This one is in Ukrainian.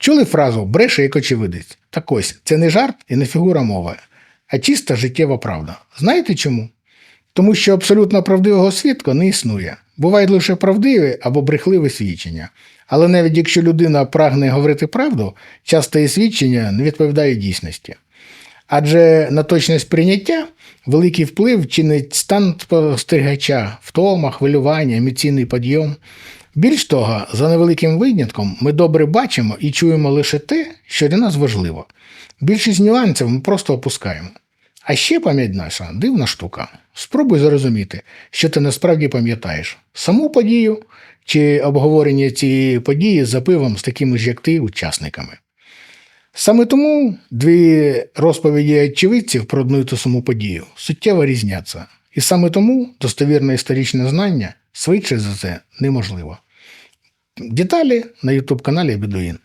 Чули фразу бреше як очевидець? Так ось, це не жарт і не фігура мови, а чиста життєва правда. Знаєте чому? Тому що абсолютно правдивого свідка не існує. Бувають лише правдиві або брехливі свідчення. Але навіть якщо людина прагне говорити правду, часто її свідчення не відповідає дійсності. Адже на точність прийняття великий вплив чинить стан спостерігача, втома, хвилювання, емоційний підйом. Більш того, за невеликим винятком ми добре бачимо і чуємо лише те, що для нас важливо. Більшість нюансів ми просто опускаємо. А ще пам'ять наша дивна штука. Спробуй зрозуміти, що ти насправді пам'ятаєш саму подію чи обговорення цієї події за пивом з такими ж, як ти, учасниками. Саме тому дві розповіді очевидців про одну і ту саму подію суттєво різняться. І саме тому достовірне історичне знання швидше за це неможливо. Деталі на YouTube каналі Бедуїн.